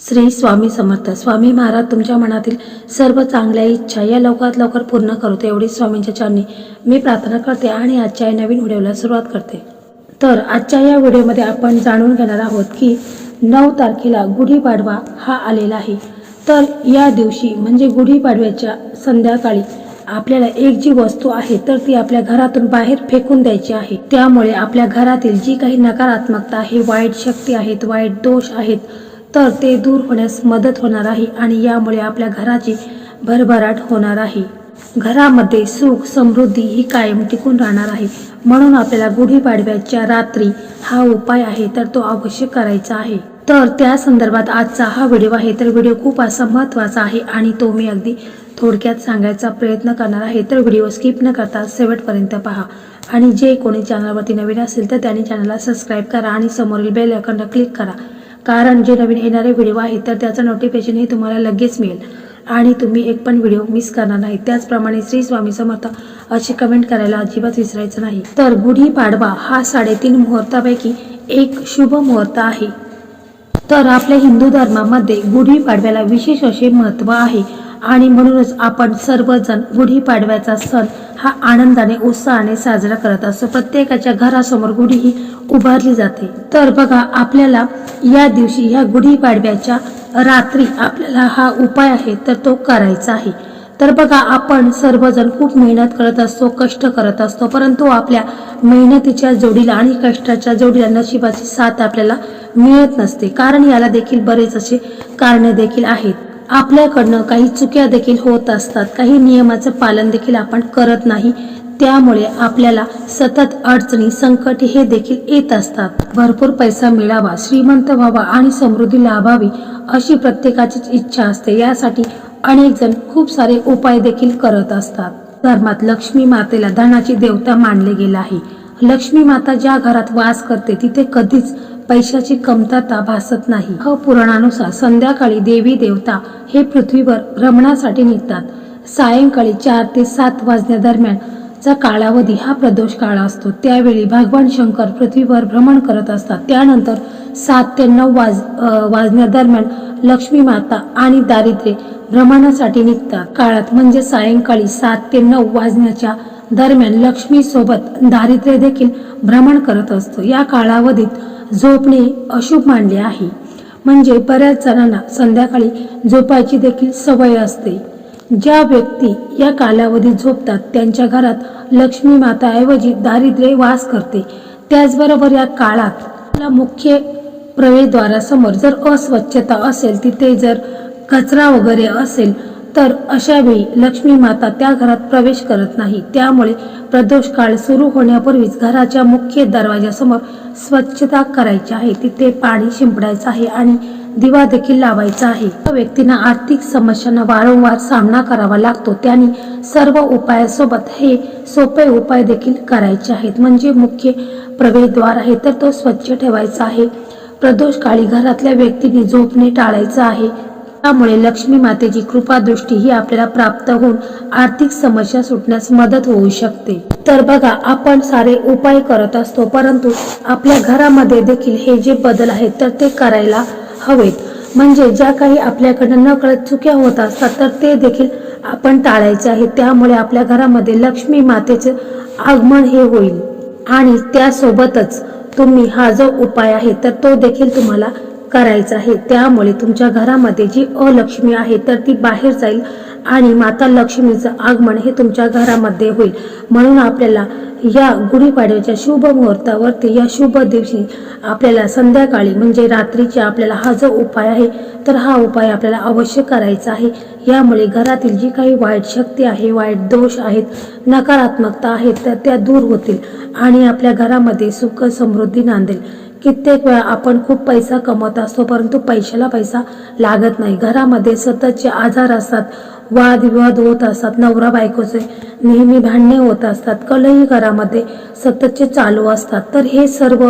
श्री स्वामी समर्थ. स्वामी महाराज तुमच्या मनातील सर्व चांगल्या इच्छा या लवकरात लवकर पूर्ण करतो एवढी स्वामींच्या चरणी मी प्रार्थना करते आणि आजच्या या नवीन व्हिडिओला सुरुवात करते. तर आजच्या या व्हिडिओमध्ये आपण जाणून घेणार आहोत की नऊ तारखेला गुढीपाडवा हा आलेला आहे. तर या दिवशी म्हणजे गुढीपाडव्याच्या संध्याकाळी आपल्याला एक जी वस्तू आहे तर ती आपल्या घरातून बाहेर फेकून द्यायची आहे. त्यामुळे आपल्या घरातील जी काही नकारात्मकता आहे वाईट शक्ती आहेत वाईट दोष आहेत तर ते दूर होण्यास मदत होणार आहे आणि यामुळे आपल्या घराची भरभराट होणार आहे. घरामध्ये सुख समृद्धी ही कायम टिकून राहणार आहे. म्हणून आपल्याला गुढीपाडव्याच्या रात्री हा उपाय आहे तर तो अवश्य करायचा आहे. तर त्या संदर्भात आजचा हा व्हिडिओ आहे तर व्हिडिओ खूप असा महत्त्वाचा आहे आणि तो मी अगदी थोडक्यात सांगायचा प्रयत्न करणार आहे. तर व्हिडिओ स्किप न करता शेवटपर्यंत पहा. आणि जे कोणी चॅनलवरती नवीन असेल तर त्यांनी चॅनलला सबस्क्राईब करा आणि समोरील बेल आयकॉनला क्लिक करा. कारण जे नवीन येणारे व्हिडिओ आहेत तर त्याचं नोटिफिकेशन हे तुम्हाला लगेच मिळेल. आणि तुम्ही एक पण व्हिडिओ मिस करणार नाही. त्याचप्रमाणे श्री स्वामी समर्थ अशी कमेंट करायला अजिबात विसरायचं नाही. तर गुढीपाडवा हा साडेतीन मुहूर्तापैकी एक शुभ मुहूर्त आहे. तर आपल्या हिंदू धर्मामध्ये गुढीपाडव्याला विशेष असे महत्त्व आहे. आणि म्हणूनच आपण सर्वजण गुढीपाडव्याचा सण हा आनंदाने उत्साहाने साजरा करत असतो. प्रत्येकाच्या घरासमोर गुढी ही उभारली जाते. तर बघा आपल्याला या दिवशी ह्या गुढीपाडव्याच्या रात्री आपल्याला हा उपाय आहे तर तो करायचा आहे. तर बघा आपण सर्वजण खूप मेहनत करत असतो कष्ट करत असतो परंतु आपल्या मेहनतीच्या जोडीला आणि कष्टाच्या जोडीला नशिबाची साथ आपल्याला मिळत नसते. कारण याला देखील बरेच असे कारणे देखील आहेत. आपल्याकडनं काही चुक्या देखील होत असतात. काही नियमाचं पालन देखील आपण करत नाही. त्यामुळे आपल्याला सतत अडचणी संकट हे देखील येत असतात. भरपूर पैसा मिळावा श्रीमंत व्हावा आणि समृद्धी लाभावी अशी प्रत्येकाचीच इच्छा असते. यासाठी अनेक जण खूप सारे उपाय देखील करत असतात. धर्मात लक्ष्मी मातेला धनाची देवता मानले गेले आहे. लक्ष्मी माता ज्या घरात वास करते तिथे कधीच पैशाची कमतरता भासत नाही. ह पुराणानुसार संध्याकाळी देवी देवता हे पृथ्वीवर भ्रमणासाठी निघतात. सायंकाळी चार ते सात वाजण्यादरम्यान चा कालावधी हा प्रदोष काळ असतो. त्यावेळी भगवान शंकर पृथ्वीवर भ्रमण करत असतात. त्यानंतर सात ते नऊ वाज वाजण्यादरम्यान लक्ष्मी माता आणि दारिद्र्य भ्रमणासाठी निघतात. काळात म्हणजे सायंकाळी सात ते नऊ वाजण्याच्या दरम्यान लक्ष्मीसोबत दारिद्र्य देखील भ्रमण करत असतो. या कालावधीत झोपणे अशुभ मानले आहे. म्हणजे बऱ्याच जणांना संध्याकाळी झोपायची देखील सवय असते. ज्या व्यक्ती या कालावधीत झोपतात त्यांच्या घरात लक्ष्मी माताऐवजी दारिद्र्य वास करते. त्याचबरोबर या काळात मुख्य प्रवेशद्वारासमोर जर अस्वच्छता असेल तिथे जर कचरा वगैरे असेल तर अशावेळी लक्ष्मी माता त्या घरात प्रवेश करत नाही. त्यामुळे प्रदोष काळ सुरू होण्यापूर्वीच घराच्या मुख्य दरवाजासमोर स्वच्छता करायची आहे. तिथे पाणी शिंपडायचं आहे आणि दिवा देखील लावायचा आहे. त्या व्यक्तींना आर्थिक समस्यांना वारंवार सामना करावा लागतो. त्यांनी सर्व उपायासोबत हे सोपे उपाय देखील करायचे आहेत. म्हणजे मुख्य प्रवेशद्वार आहे तर तो स्वच्छ ठेवायचा आहे. प्रदोष काळी घरातल्या व्यक्तींनी झोपणे टाळायचं आहे. त्यामुळे लक्ष्मी मातेची कृपा दृष्टी ही आपल्याला प्राप्त होऊन आर्थिक समस्या सुटण्यास मदत होऊ शकते. तर बघा आपण सारे उपाय करत असतो परंतु आपल्या घरामध्ये देखील हे जे बदल आहेत तर ते करायला हवेत. म्हणजे ज्या काही आपल्याकडनं नकळत चुक्या होत असतात तर ते देखील आपण टाळायचे आहे. त्यामुळे आपल्या घरामध्ये लक्ष्मी मातेचे आगमन हे होईल. आणि त्यासोबतच तुम्ही हा जो उपाय आहे तर तो देखील तुम्हाला करायचं आहे. त्यामुळे तुमच्या घरामध्ये जी अलक्ष्मी आहे तर ती बाहेर जाईल आणि माता लक्ष्मीचं आगमन हे तुमच्या घरामध्ये होईल. म्हणून आपल्याला या गुढीपाडव्याच्या शुभ मुहूर्तावरती या शुभ दिवशी आपल्याला संध्याकाळी म्हणजे रात्रीच्या आपल्याला हा जो उपाय आहे तर हा उपाय आपल्याला अवश्य करायचा आहे. यामुळे घरातील जी काही वाईट शक्ती आहे वाईट दोष आहेत नकारात्मकता आहेत तर त्या दूर होतील आणि आपल्या घरामध्ये सुख समृद्धी नांदेल. कित्येक वेळा आपण खूप पैसा कमवत असतो परंतु पैशाला पैसा लागत नाही. घरामध्ये सततचे आजार असतात वादविवाद होत असतात नवरा बायकोचे नेहमी भांडणे होत असतात कलही घरामध्ये सततचे चालू असतात. तर हे सर्व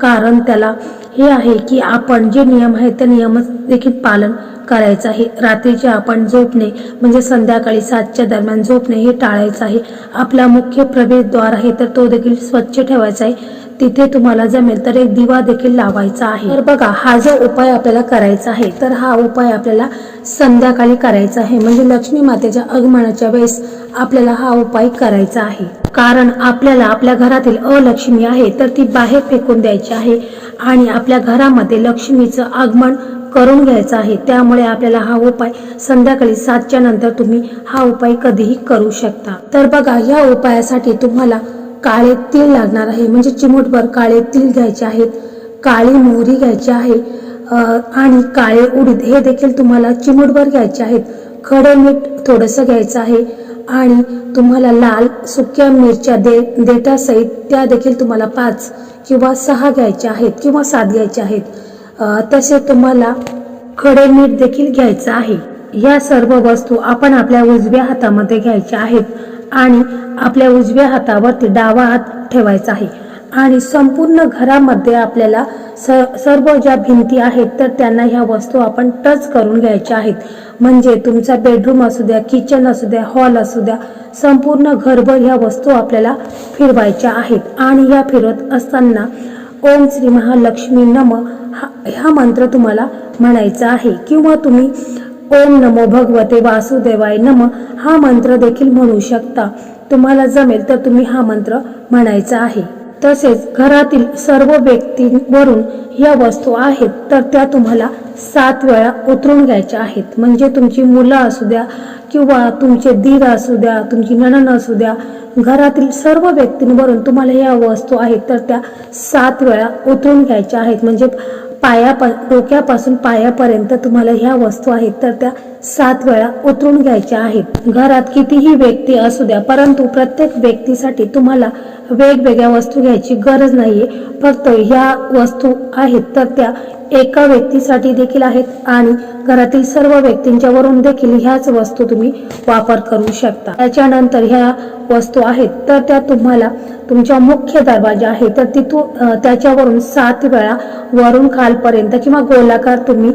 कारण त्याला हे आहे की आपण जे नियम आहेत त्या नियमच देखील पालन करायचं आहे. रात्रीचे आपण झोपणे म्हणजे संध्याकाळी सातच्या दरम्यान झोपणे हे टाळायचं आहे. आपला मुख्य प्रवेशद्वार आहे तर तो देखील स्वच्छ ठेवायचा आहे. तिथे तुम्हाला जमेल तर एक दिवा देखील लावायचा आहे. तर बघा हा जो उपाय आपल्याला करायचा आहे तर हा उपाय आपल्याला संध्याकाळी करायचा आहे. म्हणजे लक्ष्मी मातेच्या आगमनाच्या वेळेस आपल्याला हा उपाय करायचा आहे. कारण आपल्याला आपल्या घरातील अलक्ष्मी आहे तर ती बाहेर फेकून द्यायची आहे. आणि आपल्या घरामध्ये लक्ष्मीचं आगमन करून घ्यायचं आहे. त्यामुळे आपल्याला हा उपाय संध्याकाळी सातच्या नंतर तुम्ही हा उपाय कधीही करू शकता. तर बघा या उपायासाठी तुम्हाला काळे तीळ लागणार आहे. म्हणजे चिमूटभर काळे तीळ घ्यायचे आहेत काळी मोहरी घ्यायची आहे आणि काळे उडीद हे देखील तुम्हाला चिमूटभर घ्यायचे आहेत. खडे मीठ थोडंसं घ्यायचं आहे आणि तुम्हाला लाल सुक्या मिरच्या दे देठासहित त्या देखील तुम्हाला पाच किंवा सहा घ्यायच्या आहेत किंवा सात घ्यायच्या आहेत तसे तुम्हाला खडे मीठ देखील घ्यायचं आहे. या सर्व वस्तू आपण आपल्या उजव्या हातामध्ये घ्यायच्या आहेत आणि आपल्या उजव्या हातावरती डावा हात ठेवायचा आहे. आणि संपूर्ण घरामध्ये आपल्याला स सर्व ज्या भिंती आहेत तर त्यांना ह्या वस्तू आपण टच करून घ्यायच्या आहेत. म्हणजे तुमचा बेडरूम असू द्या किचन असू द्या हॉल असू द्या संपूर्ण घरभर ह्या वस्तू आपल्याला फिरवायच्या आहेत. आणि ह्या फिरवत असताना ओम श्री महालक्ष्मी नम हा हा मंत्र तुम्हाला म्हणायचा आहे. किंवा तुम्ही ओम नमो भगवते वासुदेवाय नम हा मंत्र देखील म्हणू शकता. तुम्हाला जमेल तर तुम्ही हा मंत्र म्हणायचा आहे. तसेच घरातील सर्व व्यक्तींवरून या वस्तू आहेत तर त्या तुम्हाला सात वेळा उतरून घ्यायच्या आहेत. म्हणजे तुमची मुलं असू द्या किंवा तुमचे दीर असू द्या तुमची नणन असू द्या घरातील सर्व व्यक्तींवरून तुम्हाला या वस्तू आहेत तर त्या सात वेळा उतरून घ्यायच्या आहेत. म्हणजे पायापा डोक्यापासून पायापर्यंत तुम्हाला ह्या वस्तू आहेत तर त्या सात वेळा उतरून घ्यायच्या आहेत. घरात कितीही व्यक्ती असू द्या परंतु प्रत्येक व्यक्तीसाठी तुम्हाला वेगवेगळ्या वस्तू घ्यायची गरज नाहीये. फक्त ह्या वस्तू आहेत तर त्या एका व्यक्तीसाठी देखील आहेत आणि घरातील सर्व व्यक्तींच्यावरून देखील ह्याच वस्तू तुम्ही वापर करू शकता. त्याच्यानंतर ह्या वस्तू आहेत तर त्या तुम्हाला तुमच्या मुख्य दरवाजा आहे तर तिथून त्याच्यावरून सात वेळा वरून खालपर्यंत किंवा गोलाकार तुम्ही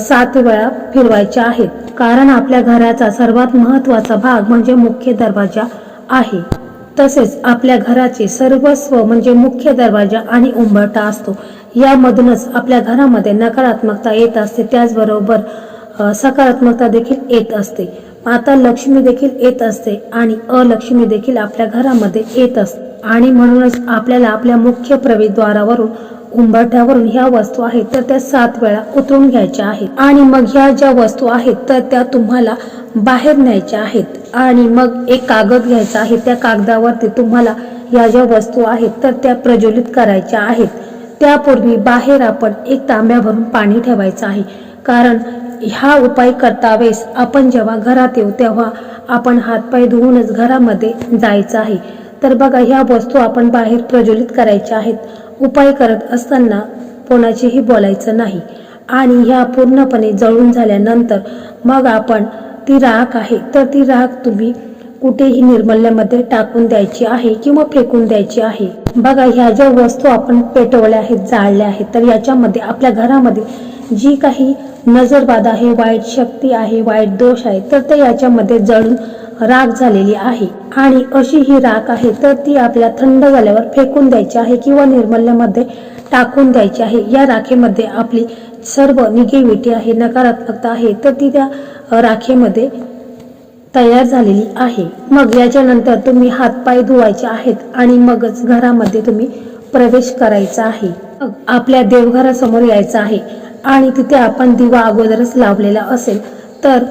सात वेळा फिरवायच्या आहेत. कारण आपल्या घराचा सर्वात महत्त्वाचा भाग म्हणजे मुख्य दरवाजा आहे. तसेच आपल्या घराचे सर्वस्व म्हणजे मुख्य दरवाजा आणि उंबरठा असतो. यामधूनच आपल्या घरामध्ये नकारात्मकता येत असते. त्याचबरोबर सकारात्मकता देखील येत असते. माता लक्ष्मी देखील येत असते आणि अलक्ष्मी देखील आपल्या घरामध्ये येत असते आणि म्हणूनच आपल्याला आपल्या मुख्य प्रवेशद्वारावरून उंबरठ्यावरून ह्या वस्तू आहेत तर त्या सात वेळा उतरून घ्यायच्या आहेत. आणि मग ह्या ज्या वस्तू आहेत तर त्या तुम्हाला बाहेर न्यायच्या आहेत आणि मग एक कागद घ्यायचा आहे. त्या कागदावरती तुम्हाला या ज्या वस्तू आहेत तर त्या प्रज्वलित करायच्या आहेत. त्यापूर्वी बाहेर आपण एक तांब्या भरून पाणी ठेवायचं आहे. कारण हा उपाय करता वेळेस आपण जेव्हा घरात येऊ तेव्हा आपण हातपाय धुवूनच घरामध्ये जायचं आहे. तर बघा ह्या वस्तू आपण बाहेर प्रज्वलित करायच्या आहेत. उपाय करत असताना कोणाचेही बोलायचं नाही. आणि ह्या पूर्णपणे जळून झाल्यानंतर मग आपण ती राख आहे. तर ती राख तुम्ही कुठेही निर्मल्यामध्ये टाकून द्यायची आहे किंवा फेकून द्यायची आहे. बघा ह्या ज्या वस्तू आपण पेटवल्या आहेत जाळल्या आहेत तर याच्यामध्ये आपल्या घरामध्ये जी काही नजरबाद आहे वाईट शक्ती आहे वाईट दोष आहे तर ते याच्यामध्ये जळून राख झालेली आहे. आणि अशी ही राख आहे तर ती आपल्या थंड झाल्यावर फेकून द्यायची आहे किंवा निर्मल्यामध्ये टाकून द्यायची आहे. या राखेमध्ये आपली सर्व निगेटिव्हिटी आहे नकारात्मकता आहे तर ती त्या राखेमध्ये तयार झालेली आहे. मग याच्यानंतर तुम्ही हातपाय धुवायचे आहेत आणि मगच घरामध्ये तुम्ही प्रवेश करायचा आहे. मग आपल्या देवघरासमोर यायचं आहे आणि तिथे आपण दिवा अगोदरच लावलेला असेल तर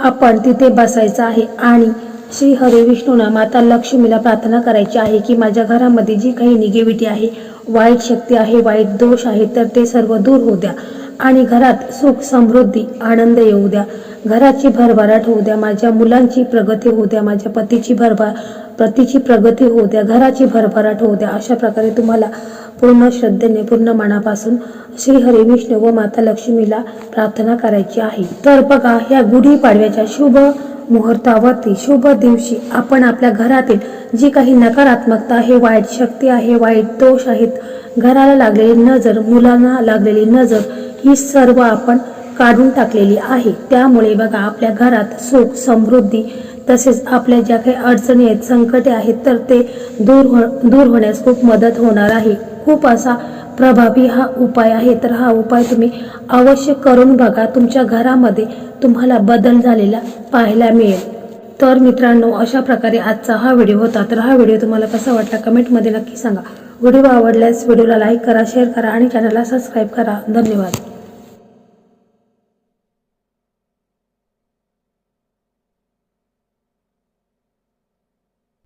आपण तिथे बसायचं आहे आणि श्री हरी विष्णूना माता लक्ष्मीला प्रार्थना करायची आहे की माझ्या घरामध्ये जी काही निगेटिव्हिटी आहे वाईट शक्ती आहे वाईट दोष आहे तर ते सर्व दूर होऊ द्या. आणि घरात सुख समृद्धी आनंद येऊ द्या. घराची भरभराट होऊ द्या. माझ्या मुलांची प्रगती होऊ द्या. माझ्या पतीची भरभर पतीची प्रगती होऊ द्या. घराची भरभराट होऊ द्या. अशा प्रकारे तुम्हाला पूर्ण श्रद्धेने पूर्ण मनापासून श्री हरी विष्णू व माता लक्ष्मीला प्रार्थना करायची आहे. तर बघा ह्या गुढीपाडव्याच्या शुभ मुहूर्तावरती शुभ दिवशी आपण आपल्या घरातील जी काही नकारात्मकता आहे वाईट शक्ती आहे वाईट दोष आहेत घराला लागलेली नजर मुलांना लागलेली नजर ही सर्व आपण काढून टाकलेली आहे. त्यामुळे बघा आपल्या घरात सुख समृद्धी तसेच आपल्या ज्या काही अडचणी आहेत संकटे आहेत तर ते दूर हो दूर होण्यास खूप मदत होणार आहे. खूप असा प्रभावी हा उपाय आहे तर हा उपाय तुम्ही अवश्य करून बघा. तुमच्या घरामध्ये तुम्हाला बदल झालेला पाहायला मिळेल. तर मित्रांनो अशा प्रकारे आजचा हा व्हिडिओ होता. तर हा व्हिडिओ तुम्हाला कसा वाटला कमेंटमध्ये नक्की सांगा. व्हिडिओ आवडल्यास व्हिडिओला लाईक करा शेअर करा आणि चॅनलला सबस्क्राईब करा. धन्यवाद.